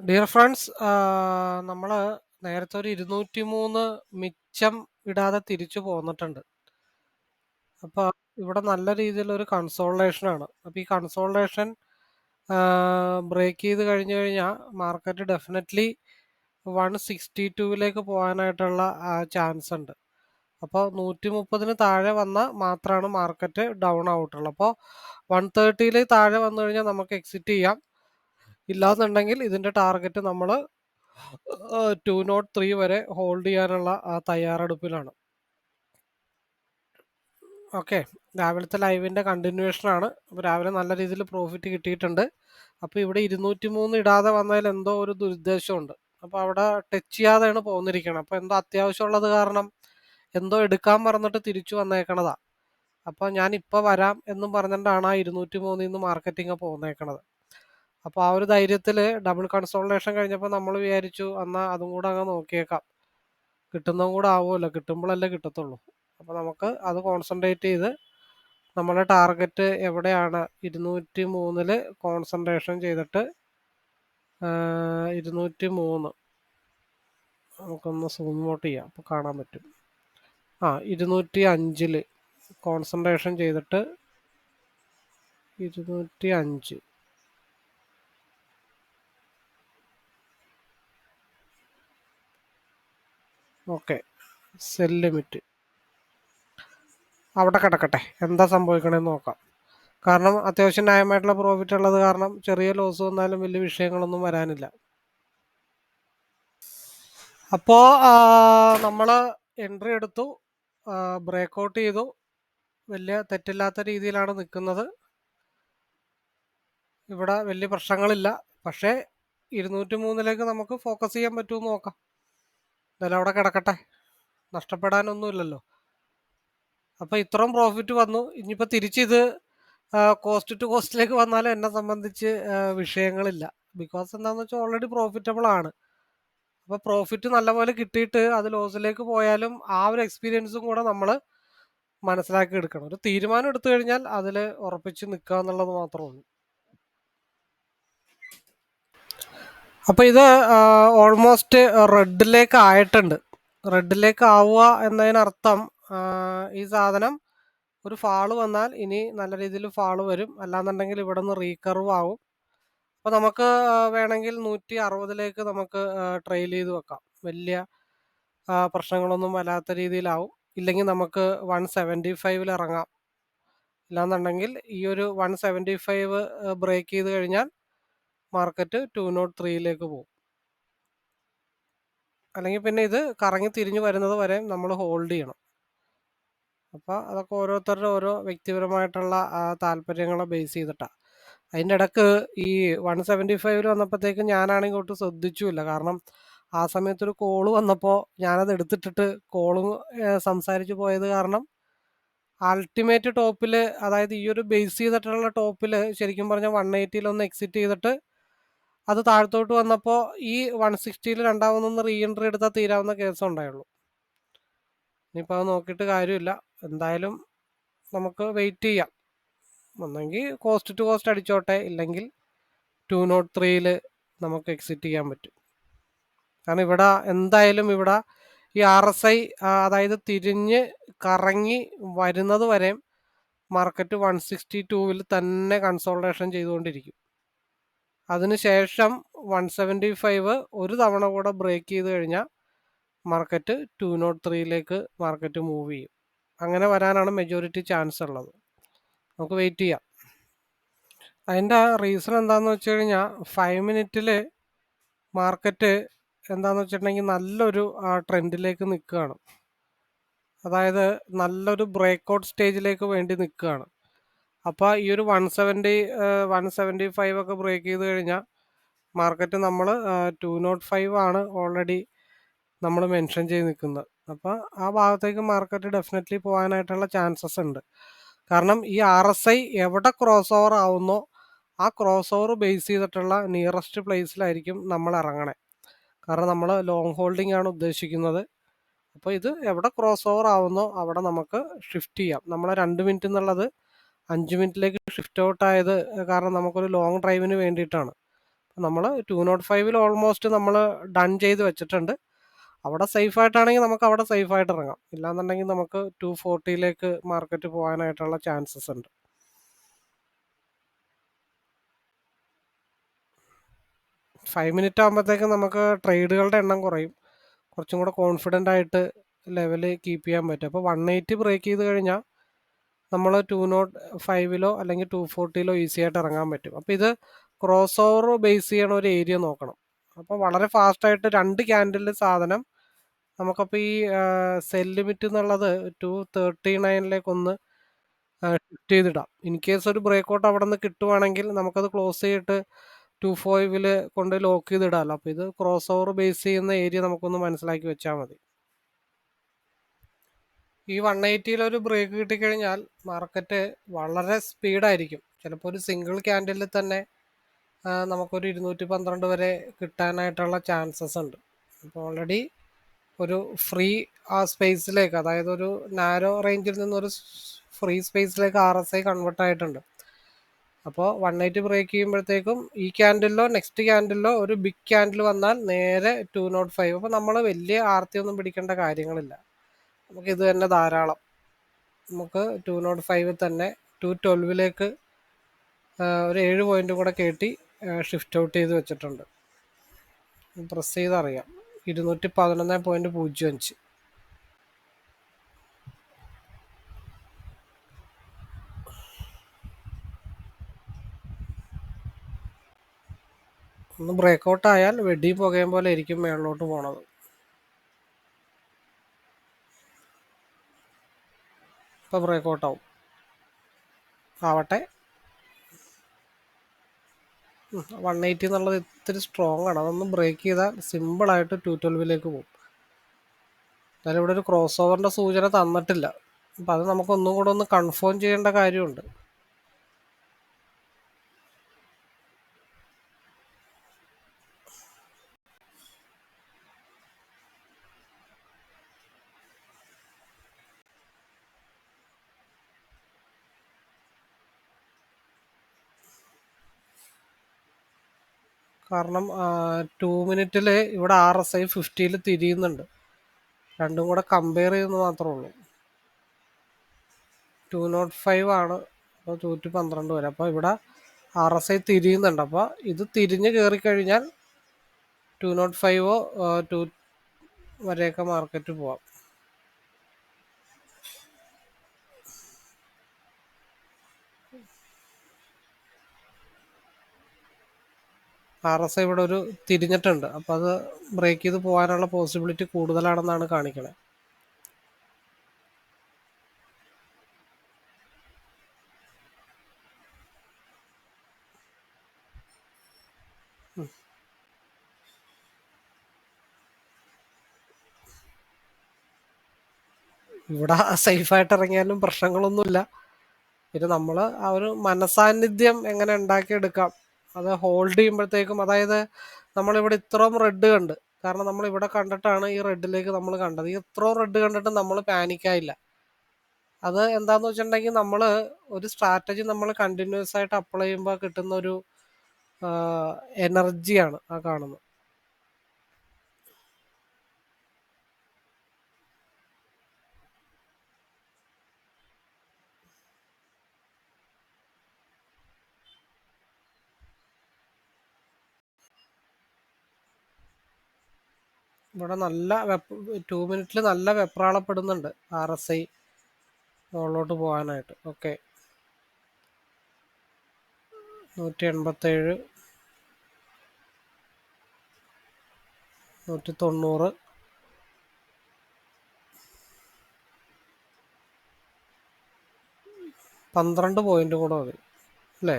Dear friends നമ്മൾ നേരത്തെ ഒരു ഇരുന്നൂറ്റി മൂന്ന് മിച്ചം ഇടാതെ തിരിച്ചു പോന്നിട്ടുണ്ട്. അപ്പോൾ ഇവിടെ നല്ല രീതിയിലൊരു കൺസോൾട്ടേഷൻ ആണ്. അപ്പോൾ ഈ കൺസോൾട്ടേഷൻ ബ്രേക്ക് ചെയ്ത് കഴിഞ്ഞു കഴിഞ്ഞാൽ മാർക്കറ്റ് ഡെഫിനറ്റ്ലി വൺ സിക്സ്റ്റി ടുവിലേക്ക് പോകാനായിട്ടുള്ള ചാൻസ് ഉണ്ട്. അപ്പോൾ നൂറ്റി മുപ്പതിന് താഴെ വന്നാൽ മാത്രമാണ് മാർക്കറ്റ് ഡൗൺ ആവട്ടുള്ളൂ അപ്പോൾ വൺ തേർട്ടിയിൽ താഴെ വന്നു കഴിഞ്ഞാൽ നമുക്ക് എക്സിറ്റ് ചെയ്യാം. ഇല്ലാന്നുണ്ടെങ്കിൽ ഇതിന്റെ ടാർഗറ്റ് നമ്മൾ ടു നോട്ട് ത്രീ വരെ ഹോൾഡ് ചെയ്യാനുള്ള ആ തയ്യാറെടുപ്പിലാണ്. ഓക്കെ. രാവിലത്തെ ലൈവിന്റെ ആണ്. അപ്പോൾ രാവിലെ നല്ല രീതിയിൽ പ്രോഫിറ്റ് കിട്ടിയിട്ടുണ്ട്. അപ്പോൾ ഇവിടെ ഇരുന്നൂറ്റി മൂന്ന് ഇടാതെ വന്നതിൽ എന്തോ ഒരു ദുരുദ്ദേശമുണ്ട് അപ്പോൾ അവിടെ ടച്ച് ചെയ്യാതെയാണ് പോന്നിരിക്കണം അപ്പോൾ എന്തോ അത്യാവശ്യമുള്ളത് കാരണം എന്തോ എടുക്കാൻ പറഞ്ഞിട്ട് തിരിച്ചു വന്നേക്കണതാ. അപ്പോൾ ഞാൻ ഇപ്പോൾ വരാം എന്നും പറഞ്ഞിട്ടാണ് ആ ഇരുന്നൂറ്റി മൂന്നിൽ നിന്ന് മാർക്കറ്റിംഗ് പോന്നേക്കണത്. അപ്പോൾ ആ ഒരു ധൈര്യത്തിൽ ഡബിൾ കൺസോൾട്ടേഷൻ കഴിഞ്ഞപ്പോൾ നമ്മൾ വിചാരിച്ചു എന്നാൽ അതും കൂടെ അങ്ങ് നോക്കിയേക്കാം. കിട്ടുന്നതും കൂടെ ആവുമല്ലോ കിട്ടുമ്പോഴല്ലേ കിട്ടത്തുള്ളൂ. അപ്പോൾ നമുക്ക് അത് കോൺസെൻട്രേറ്റ് ചെയ്ത് നമ്മുടെ ടാർഗറ്റ് എവിടെയാണ്? ഇരുന്നൂറ്റി മൂന്നിൽ കോൺസെൻട്രേഷൻ ചെയ്തിട്ട് ഇരുന്നൂറ്റി മൂന്ന് നമുക്കൊന്ന് സൂം ചെയ്യാം അപ്പോൾ കാണാൻ പറ്റും. ആ ഇരുന്നൂറ്റി അഞ്ചിൽ കോൺസെൻട്രേഷൻ ചെയ്തിട്ട് ഇരുന്നൂറ്റി അഞ്ച് ഓക്കെ. സെൽ ലിമിറ്റ് അവിടെ കിടക്കട്ടെ. എന്താ സംഭവിക്കണമെന്ന് നോക്കാം. കാരണം അത്യാവശ്യം ന്യായമായിട്ടുള്ള പ്രോഫിറ്റ് ഉള്ളത് കാരണം ചെറിയ ലോസ് വന്നാലും വലിയ വിഷയങ്ങളൊന്നും വരാനില്ല. അപ്പോൾ നമ്മൾ എൻട്രി എടുത്തു. ബ്രേക്ക് ഔട്ട് ചെയ്തു. വലിയ തെറ്റില്ലാത്ത രീതിയിലാണ് നിൽക്കുന്നത്. ഇവിടെ വലിയ പ്രശ്നങ്ങളില്ല. പക്ഷേ ഇരുന്നൂറ്റി മൂന്നിലേക്ക് നമുക്ക് ഫോക്കസ് ചെയ്യാൻ പറ്റുമെന്ന് നോക്കാം. എന്തായാലും അവിടെ കിടക്കട്ടെ. നഷ്ടപ്പെടാനൊന്നുമില്ലല്ലോ. അപ്പോൾ ഇത്രയും പ്രോഫിറ്റ് വന്നു. ഇനിയിപ്പോൾ തിരിച്ചിത് കോസ്റ്റ് ടു കോസ്റ്റിലേക്ക് വന്നാലും എന്നെ സംബന്ധിച്ച് വിഷയങ്ങളില്ല. ബിക്കോസ് എന്താണെന്ന് വെച്ചാൽ ഓൾറെഡി പ്രോഫിറ്റബിൾ ആണ്. അപ്പോൾ പ്രോഫിറ്റ് നല്ലപോലെ കിട്ടിയിട്ട് അത് ലോസിലേക്ക് പോയാലും ആ ഒരു എക്സ്പീരിയൻസും കൂടെ നമ്മൾ മനസ്സിലാക്കി എടുക്കണം. ഒരു തീരുമാനം എടുത്തു കഴിഞ്ഞാൽ അതിൽ ഉറപ്പിച്ച് നിൽക്കുക എന്നുള്ളത് മാത്രമേ ഉള്ളൂ. അപ്പോൾ ഇത് ഓൾമോസ്റ്റ് റെഡിലേക്ക് ആയിട്ടുണ്ട് റെഡിലേക്ക് ആവുക എന്നതിനർത്ഥം ഈ സാധനം ഒരു ഫാൾ വന്നാൽ ഇനി നല്ല രീതിയിൽ ഫാൾ വരും. അല്ലാന്നുണ്ടെങ്കിൽ ഇവിടെ നിന്ന് റീകർവ് ആവും. അപ്പോൾ നമുക്ക് വേണമെങ്കിൽ നൂറ്റി അറുപതിലേക്ക് നമുക്ക് ട്രെയിൽ ചെയ്ത് വെക്കാം. വലിയ പ്രശ്നങ്ങളൊന്നും വരാത്ത രീതിയിലാവും. ഇല്ലെങ്കിൽ നമുക്ക് വൺ സെവന്റി ഫൈവിൽ ഇറങ്ങാം. ഇല്ലാന്നുണ്ടെങ്കിൽ ഈ ഒരു വൺ സെവന്റി ഫൈവ് ബ്രേക്ക് ചെയ്ത് കഴിഞ്ഞാൽ മാർക്കറ്റ് ടു നോട്ട് ത്രീയിലേക്ക് പോകും. അല്ലെങ്കിൽ പിന്നെ ഇത് കറങ്ങി തിരിഞ്ഞു വരുന്നത് വരെ നമ്മൾ ഹോൾഡ് ചെയ്യണം. അപ്പോൾ അതൊക്കെ ഓരോരുത്തരുടെ ഓരോ വ്യക്തിപരമായിട്ടുള്ള താല്പര്യങ്ങളെ ബേസ് ചെയ്തിട്ടാണ് അതിന്റെ ഇടയ്ക്ക് ഈ വൺ സെവന്റി ഫൈവിൽ വന്നപ്പോഴത്തേക്കും ഞാനാണെങ്കിൽ ഒട്ടും ശ്രദ്ധിച്ചുമില്ല കാരണം ആ സമയത്തൊരു കോൾ വന്നപ്പോൾ ഞാനത് എടുത്തിട്ടിട്ട് കോളും സംസാരിച്ച് പോയത് കാരണം അൾട്ടിമേറ്റ് ടോപ്പിൽ അതായത് ഈ ഒരു ബേസ് ചെയ്തിട്ടുള്ള ടോപ്പിൽ ശരിക്കും പറഞ്ഞാൽ വൺ എയ്റ്റിയിലൊന്ന് എക്സിറ്റ് ചെയ്തിട്ട് അത് താഴത്തോട്ട് വന്നപ്പോൾ ഈ വൺ സിക്സ്റ്റിയിൽ രണ്ടാമതൊന്ന് റീ എൻട്രി എടുത്താൽ തീരാവുന്ന കേസ് ഉണ്ടായുള്ളൂ. ഇനിയിപ്പോൾ അത് നോക്കിയിട്ട് കാര്യമില്ല. എന്തായാലും നമുക്ക് വെയിറ്റ് ചെയ്യാം. ഒന്നെങ്കിൽ കോസ്റ്റ് ടു കോസ്റ്റ് അടിച്ചോട്ടെ. ഇല്ലെങ്കിൽ ടു നോട്ട് ത്രീയിൽ നമുക്ക് എക്സിറ്റ് ചെയ്യാൻ പറ്റും. കാരണം ഇവിടെ എന്തായാലും ഇവിടെ ഈ ആർ എസ് ഐ അതായത് തിരിഞ്ഞ് കറങ്ങി വരുന്നത് വരെയും മാർക്കറ്റ് വൺ സിക്സ്റ്റി ടൂവിൽ തന്നെ കൺസോൾട്ടേഷൻ ചെയ്തുകൊണ്ടിരിക്കും. അതിനുശേഷം വൺ സെവന്റി ഫൈവ് ഒരു തവണ കൂടെ ബ്രേക്ക് ചെയ്ത് കഴിഞ്ഞാൽ മാർക്കറ്റ് ടു നോട്ട് ത്രീയിലേക്ക് മാർക്കറ്റ് മൂവ് ചെയ്യും. അങ്ങനെ വരാനാണ് മെജോറിറ്റി ചാൻസ് ഉള്ളത്. നമുക്ക് വെയിറ്റ് ചെയ്യാം. അതിന്റെ റീസൺ എന്താണെന്ന് വെച്ച് കഴിഞ്ഞാൽ ഫൈവ് മിനിറ്റിൽ മാർക്കറ്റ് എന്താണെന്ന് വെച്ചിട്ടുണ്ടെങ്കിൽ നല്ലൊരു ട്രെൻഡിലേക്ക് നിൽക്കുകയാണ്. അതായത് നല്ലൊരു ബ്രേക്ക് ഔട്ട് സ്റ്റേജിലേക്ക് വേണ്ടി നിൽക്കുകയാണ്. അപ്പോൾ ഈ ഒരു one seventy one seventy five ഒക്കെ ബ്രേക്ക് ചെയ്ത് കഴിഞ്ഞാൽ മാർക്കറ്റ് നമ്മൾ ടു നോട്ട് ഫൈവ് ആണ് ഓൾറെഡി നമ്മൾ മെൻഷൻ ചെയ്ത് നിൽക്കുന്നത് അപ്പോൾ ആ ഭാഗത്തേക്ക് മാർക്കറ്റ് ഡെഫിനറ്റ്ലി പോകാനായിട്ടുള്ള ചാൻസസ് ഉണ്ട്. കാരണം ഈ ആർ എസ് ഐ എവിടെ ക്രോസ് ഓവർ ആവുന്നോ ആ ക്രോസ് ഓവർ ബേസ് ചെയ്തിട്ടുള്ള നിയറസ്റ്റ് പ്ലേസിലായിരിക്കും നമ്മൾ ഇറങ്ങണേ. കാരണം നമ്മൾ ലോങ് ഹോൾഡിംഗ് ആണ് ഉദ്ദേശിക്കുന്നത്. അപ്പോൾ ഇത് എവിടെ ക്രോസ് ഓവർ ആവുന്നോ അവിടെ നമുക്ക് ഷിഫ്റ്റ് ചെയ്യാം. നമ്മളെ രണ്ട് മിനിറ്റ് എന്നുള്ളത് അഞ്ച് മിനിറ്റിലേക്ക് ഷിഫ്റ്റ് ഔട്ട് ആയത് കാരണം നമുക്കൊരു ലോങ് ഡ്രൈവിന് വേണ്ടിയിട്ടാണ്. നമ്മൾ ടു നോട്ട് ഫൈവിൽ ഓൾമോസ്റ്റ് നമ്മൾ ഡൺ ചെയ്ത് വെച്ചിട്ടുണ്ട്. അവിടെ സേഫ് ആയിട്ടാണെങ്കിൽ നമുക്ക് അവിടെ സേഫ് ആയിട്ട് ഇറങ്ങാം. ഇല്ലാന്നുണ്ടെങ്കിൽ നമുക്ക് ടു ഫോർട്ടിയിലേക്ക് മാർക്കറ്റ് പോകാനായിട്ടുള്ള ചാൻസസ് ഉണ്ട്. ഫൈവ് മിനിറ്റ് ആകുമ്പോഴത്തേക്കും നമുക്ക് ട്രേഡുകളുടെ എണ്ണം കുറയും. കുറച്ചും കൂടെ കോൺഫിഡന്റ് ആയിട്ട് ലെവൽ കീപ്പ് ചെയ്യാൻ പറ്റും. അപ്പോൾ വൺ എയ്റ്റി ബ്രേക്ക് ചെയ്ത് കഴിഞ്ഞാൽ നമ്മൾ ടു നോട്ട് ഫൈവിലോ അല്ലെങ്കിൽ ടു ഫോർട്ടിയിലോ ഈസി ആയിട്ട് ഇറങ്ങാൻ പറ്റും. അപ്പോൾ ഇത് ക്രോസ് ഓവർ ബേസ് ചെയ്യണ ഒരു ഏരിയ നോക്കണം. അപ്പോൾ വളരെ ഫാസ്റ്റായിട്ട് രണ്ട് ക്യാൻഡിലെ സാധനം നമുക്കപ്പോൾ ഈ സെൽ ലിമിറ്റ് എന്നുള്ളത് ടു തേർട്ടി നയനിലേക്ക് ഒന്ന് ഷിഫ്റ്റ് ചെയ്തിടാം. ഇൻ കേസ് ഒരു ബ്രേക്ക് ഔട്ട് അവിടെ നിന്ന് കിട്ടുവാണെങ്കിൽ നമുക്കത് ക്ലോസ് ചെയ്തിട്ട് ടു ഫൈവിൽ കൊണ്ട് ലോക്ക് ചെയ്തിടാമല്ലോ അപ്പോൾ ഇത് ക്രോസ് ഓവർ ബേസ് ചെയ്യുന്ന ഏരിയ നമുക്കൊന്ന് മനസ്സിലാക്കി വെച്ചാൽ മതി. ഈ വൺ എയ്റ്റിയിൽ ഒരു ബ്രേക്ക് കിട്ടിക്കഴിഞ്ഞാൽ മാർക്കറ്റ് വളരെ സ്പീഡായിരിക്കും ചിലപ്പോൾ ഒരു സിംഗിൾ ക്യാൻഡിലിൽ തന്നെ നമുക്കൊരു ഇരുന്നൂറ്റി പന്ത്രണ്ട് വരെ കിട്ടാനായിട്ടുള്ള ചാൻസസ് ഉണ്ട്. അപ്പോൾ ഓൾറെഡി ഒരു ഫ്രീ ആ സ്പേസിലേക്ക് അതായത് ഒരു നാരോ റേഞ്ചിൽ നിന്നൊരു ഫ്രീ സ്പേസിലേക്ക് ആർ എസ് ഐ കൺവേർട്ട് ആയിട്ടുണ്ട്. അപ്പോൾ വൺ എയ്റ്റി ബ്രേക്ക് ചെയ്യുമ്പോഴത്തേക്കും ഈ ക്യാൻഡിലോ നെക്സ്റ്റ് ക്യാൻഡിലോ ഒരു ബിഗ് ക്യാൻഡിൽ വന്നാൽ നേരെ ടു നോട്ട് ഫൈവ് അപ്പോൾ നമ്മൾ വലിയ ആർത്തി ഒന്നും പിടിക്കേണ്ട കാര്യങ്ങളില്ല. നമുക്ക് ഇത് തന്നെ ധാരാളം. നമുക്ക് ടു നോട്ട് ഫൈവ് തന്നെ ടു ട്വൽവിലേക്ക് ഒരു ഏഴ് പോയിന്റ് കൂടെ കയറ്റി ഷിഫ്റ്റ് ഔട്ട് ചെയ്ത് വെച്ചിട്ടുണ്ട്. പ്രസ് ചെയ്തറിയാം. ഇരുന്നൂറ്റി പതിനൊന്ന് പോയിന്റ് പൂജ്യം അഞ്ച്. ഒന്ന് ബ്രേക്ക് ഔട്ട് ആയാൽ വെടി പുകയും പോലെ ഇരിക്കും മേളിലോട്ട് പോണത്. ഇപ്പോൾ ബ്രേക്ക് ഔട്ട് ആവും. ആവട്ടെ. വൺ എയ്റ്റി എന്നുള്ളത് ഇത്തിരി സ്ട്രോങ് ആണ്. അതൊന്ന് ബ്രേക്ക് ചെയ്താൽ സിമ്പിളായിട്ട് ടു ട്വൽവിലേക്ക് പോകും. എന്നാലും ഇവിടെ ഒരു ക്രോസ് ഓവറിന്റെ സൂചന തന്നിട്ടില്ല. അപ്പം അത് നമുക്കൊന്നും കൂടെ ഒന്ന് കൺഫേം ചെയ്യേണ്ട കാര്യമുണ്ട്. കാരണം ടു മിനിറ്റിൽ ഇവിടെ ആർ എസ് ഐ ഫിഫ്റ്റിയിൽ തിരിയുന്നുണ്ട്. രണ്ടും കൂടെ കമ്പയർ ചെയ്യുന്നത് മാത്രമേ ഉള്ളൂ. ടു നോട്ട് ഫൈവ് ആണ്. അപ്പോൾ നൂറ്റി പന്ത്രണ്ട് വരെ. അപ്പോൾ ഇവിടെ ആർ എസ് ഐ തിരിയുന്നുണ്ട്. അപ്പോൾ ഇത് തിരിഞ്ഞ് കയറി കഴിഞ്ഞാൽ ടു നോട്ട് ഫൈവോ ടു വരെയൊക്കെ മാർക്കറ്റ് പോവാം. ആർ എസ് ഇവിടെ ഒരു തിരിഞ്ഞിട്ടുണ്ട്. അപ്പം അത് ബ്രേക്ക് ചെയ്ത് പോകാനുള്ള പോസിബിലിറ്റി കൂടുതലാണെന്നാണ് കാണിക്കണത് ഇവിടെ സേഫായിട്ട് ഇറങ്ങിയാലും പ്രശ്നങ്ങളൊന്നുമില്ല. പിന്നെ നമ്മൾ ആ ഒരു മനസാന്നിധ്യം എങ്ങനെ ഉണ്ടാക്കിയെടുക്കാം? അത് ഹോൾഡ് ചെയ്യുമ്പോഴത്തേക്കും അതായത് നമ്മളിവിടെ ഇത്രയും റെഡ് കണ്ട്. കാരണം നമ്മൾ ഇവിടെ കണ്ടിട്ടാണ് ഈ റെഡിലേക്ക് നമ്മൾ കണ്ടത്. ഈ ഇത്രയും റെഡ് കണ്ടിട്ട് നമ്മൾ പാനിക്കായില്ല അത് എന്താന്ന് വെച്ചിട്ടുണ്ടെങ്കിൽ നമ്മൾ ഒരു സ്ട്രാറ്റജി നമ്മൾ കണ്ടിന്യൂസ് ആയിട്ട് അപ്ലൈ ചെയ്യുമ്പോൾ കിട്ടുന്ന ഒരു എനർജിയാണ് ആ കാണുന്നത്. ഇവിടെ നല്ല വെപ്പ് ടു മിനിറ്റിൽ നല്ല വെപ്രാളപ്പെടുന്നുണ്ട് ആർ എസ് ഐ മുകളിലോട്ട് പോകാനായിട്ട്. ഓക്കെ നൂറ്റി എൺപത്തേഴ് നൂറ്റി തൊണ്ണൂറ് പന്ത്രണ്ട് പോയിന്റ് കൂടെ മതി. അല്ലേ?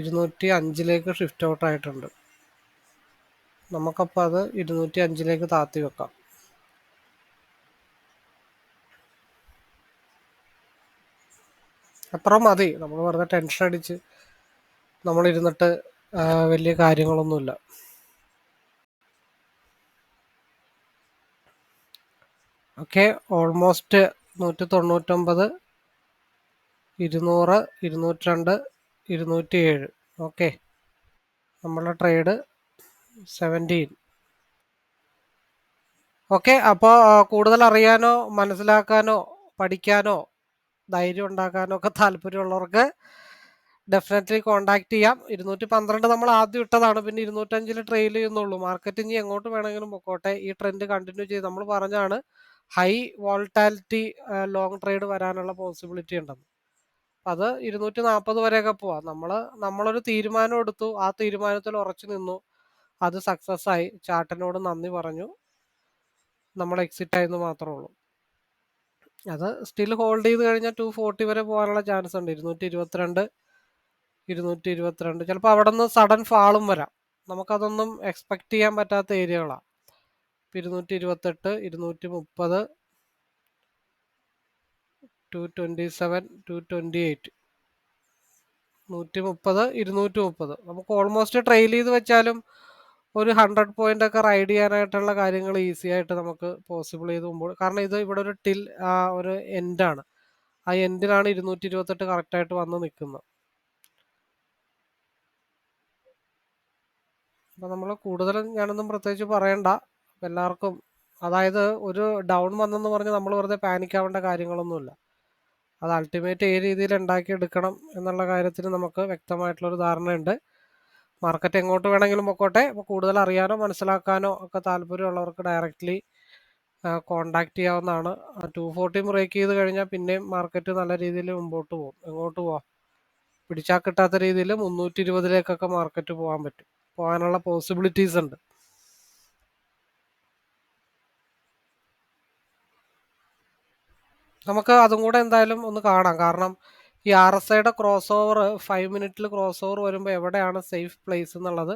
ഇരുന്നൂറ്റി അഞ്ചിലേക്ക് ഷിഫ്റ്റ് ഔട്ട് ആയിട്ടുണ്ട്. നമുക്കപ്പോൾ അത് ഇരുന്നൂറ്റി അഞ്ചിലേക്ക് താത്തി വെക്കാം. അത്ര മതി. നമ്മൾ വെറുതെ ടെൻഷൻ അടിച്ച് നമ്മൾ ഇരുന്നിട്ട് വലിയ കാര്യങ്ങളൊന്നുമില്ല. ഓക്കെ ഓൾമോസ്റ്റ് നൂറ്റി തൊണ്ണൂറ്റൊമ്പത് ഇരുന്നൂറ് ഇരുന്നൂറ്റി രണ്ട് ഇരുന്നൂറ്റി ഏഴ് ഓക്കെ. നമ്മളുടെ ട്രേഡ് സെവന്റീൻ. ഓക്കെ അപ്പോൾ കൂടുതൽ അറിയാനോ മനസ്സിലാക്കാനോ പഠിക്കാനോ ധൈര്യം ഉണ്ടാക്കാനോ ഒക്കെ താല്പര്യമുള്ളവർക്ക് ഡെഫിനറ്റ്ലി കോണ്ടാക്ട് ചെയ്യാം. ഇരുന്നൂറ്റി പന്ത്രണ്ട് നമ്മൾ ആദ്യം ഇട്ടതാണ്. പിന്നെ ഇരുന്നൂറ്റഞ്ചിൽ ട്രെയിൽ ചെയ്യുന്നുള്ളൂ. മാർക്കറ്റ് ഇനി എങ്ങോട്ട് വേണമെങ്കിലും പൊക്കോട്ടെ. ഈ ട്രെൻഡ് കണ്ടിന്യൂ ചെയ്ത് നമ്മൾ പറഞ്ഞാണ് ഹൈ വോൾട്ടാലിറ്റി ലോങ് ട്രേഡ് വരാനുള്ള പോസിബിലിറ്റി ഉണ്ടെന്ന്. അത് ഇരുന്നൂറ്റി നാൽപ്പത് വരെയൊക്കെ പോവാം. നമ്മൾ നമ്മളൊരു തീരുമാനം എടുത്തു ആ തീരുമാനത്തിൽ ഉറച്ചു നിന്നു. അത് സക്സസ് ആയി ചാട്ടനോട് നന്ദി പറഞ്ഞു. നമ്മൾ എക്സിറ്റ് ആയെന്ന് മാത്രമേ ഉള്ളൂ. അത് സ്റ്റിൽ ഹോൾഡ് ചെയ്ത് കഴിഞ്ഞാൽ ടു ഫോർട്ടി വരെ പോകാനുള്ള ചാൻസ് ഉണ്ട്. ഇരുന്നൂറ്റി ഇരുപത്തിരണ്ട് ഇരുന്നൂറ്റി ഇരുപത്തിരണ്ട് ചിലപ്പോൾ അവിടെ നിന്ന് സഡൻ ഫാളും വരാം. നമുക്കതൊന്നും എക്സ്പെക്ട് ചെയ്യാൻ പറ്റാത്ത ഏരിയകളാണ് ഇരുന്നൂറ്റി ഇരുപത്തെട്ട് ഇരുന്നൂറ്റി മുപ്പത് two twenty seven two twenty eight നൂറ്റി മുപ്പത് ഇരുന്നൂറ്റി മുപ്പത് നമുക്ക് ഓൾമോസ്റ്റ് ട്രെയിൽ ചെയ്ത് വെച്ചാലും ഒരു ഹൺഡ്രഡ് പോയിന്റ് ഒക്കെ റൈഡ് ചെയ്യാനായിട്ടുള്ള കാര്യങ്ങൾ ഈസി ആയിട്ട് നമുക്ക് പോസിബിൾ ചെയ്ത് പോകുമ്പോൾ കാരണം ഇത് ഇവിടെ ഒരു ടിൽ ഒരു എൻഡാണ് ആ എൻഡിലാണ് ഇരുന്നൂറ്റി ഇരുപത്തെട്ട് കറക്റ്റായിട്ട് വന്ന് നിൽക്കുന്നത്. അപ്പം നമ്മൾ കൂടുതലും ഞാനൊന്നും പ്രത്യേകിച്ച് പറയണ്ട. എല്ലാവർക്കും അതായത് ഒരു ഡൗൺ വന്നെന്ന് പറഞ്ഞ് നമ്മൾ വെറുതെ പാനിക്കാവേണ്ട കാര്യങ്ങളൊന്നുമില്ല. അത് അൾട്ടിമേറ്റ് ഏത് രീതിയിൽ ഉണ്ടാക്കിയെടുക്കണം എന്നുള്ള കാര്യത്തിന് നമുക്ക് വ്യക്തമായിട്ടുള്ളൊരു ധാരണയുണ്ട്. മാർക്കറ്റ് എങ്ങോട്ട് വേണമെങ്കിലും പൊക്കോട്ടെ. അപ്പോൾ കൂടുതൽ അറിയാനോ മനസ്സിലാക്കാനോ ഒക്കെ താല്പര്യമുള്ളവർക്ക് ഡയറക്റ്റ്ലി കോണ്ടാക്ട് ചെയ്യാവുന്നതാണ്. ടു ഫോർട്ടി ബ്രേക്ക് ചെയ്ത് കഴിഞ്ഞാൽ പിന്നെയും മാർക്കറ്റ് നല്ല രീതിയിൽ മുമ്പോട്ട് പോകും. എങ്ങോട്ട് പോവാം? പിടിച്ചാൽ കിട്ടാത്ത രീതിയിൽ മുന്നൂറ്റി ഇരുപതിലേക്കൊക്കെ മാർക്കറ്റ് പോകാൻ പറ്റും. പോകാനുള്ള പോസിബിലിറ്റീസ് ഉണ്ട്. നമുക്ക് അതും കൂടെ എന്തായാലും ഒന്ന് കാണാം. കാരണം ഈ ആർ എസ് ഐയുടെ ക്രോസ് ഓവർ ഫൈവ് മിനിറ്റിൽ ക്രോസ് ഓവർ വരുമ്പോൾ എവിടെയാണ് സേഫ് പ്ലേസ് എന്നുള്ളത്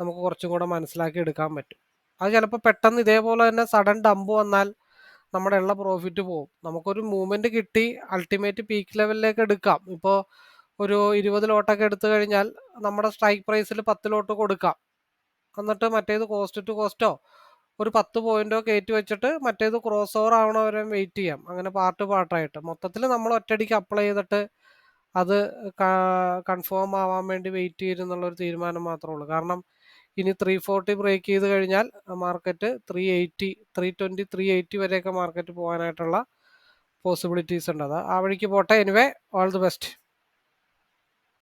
നമുക്ക് കുറച്ചും കൂടെ മനസ്സിലാക്കി എടുക്കാൻ പറ്റും. അത് ചിലപ്പോൾ പെട്ടെന്ന് ഇതേപോലെ തന്നെ സഡൻ ഡമ്പ് വന്നാൽ നമ്മുടെ ഉള്ള പ്രോഫിറ്റ് പോകും നമുക്കൊരു മൂവ്മെന്റ് കിട്ടി അൾട്ടിമേറ്റ് പീക്ക് ലെവലിലേക്ക് എടുക്കാം. ഇപ്പോൾ ഒരു ഇരുപത് ലോട്ടൊക്കെ എടുത്തു കഴിഞ്ഞാൽ നമ്മുടെ സ്ട്രൈക്ക് പ്രൈസിൽ പത്ത് ലോട്ട് കൊടുക്കാം. എന്നിട്ട് മറ്റേത് കോസ്റ്റ് ടു കോസ്റ്റോ ഒരു പത്ത് പോയിന്റോ കയറ്റി വെച്ചിട്ട് മറ്റേത് ക്രോസ് ഓവർ ആവണ വരെ വെയിറ്റ് ചെയ്യാം. അങ്ങനെ പാർട്ട് പാർട്ടായിട്ട് മൊത്തത്തിൽ നമ്മൾ ഒറ്റയടിക്ക് അപ്ലൈ ചെയ്തിട്ട് അത് കൺഫേം ആവാൻ വേണ്ടി വെയിറ്റ് ചെയ്യുന്നുള്ളൊരു തീരുമാനം മാത്രമേ ഉള്ളൂ. കാരണം ഇനി ത്രീ ഫോർട്ടി ബ്രേക്ക് ചെയ്ത് കഴിഞ്ഞാൽ market three eighty three twenty three eighty വരെയൊക്കെ മാർക്കറ്റ് പോകാനായിട്ടുള്ള പോസിബിലിറ്റീസ് ഉണ്ട്. അത് ആ വഴിക്ക് പോട്ടെ. Anyway all the best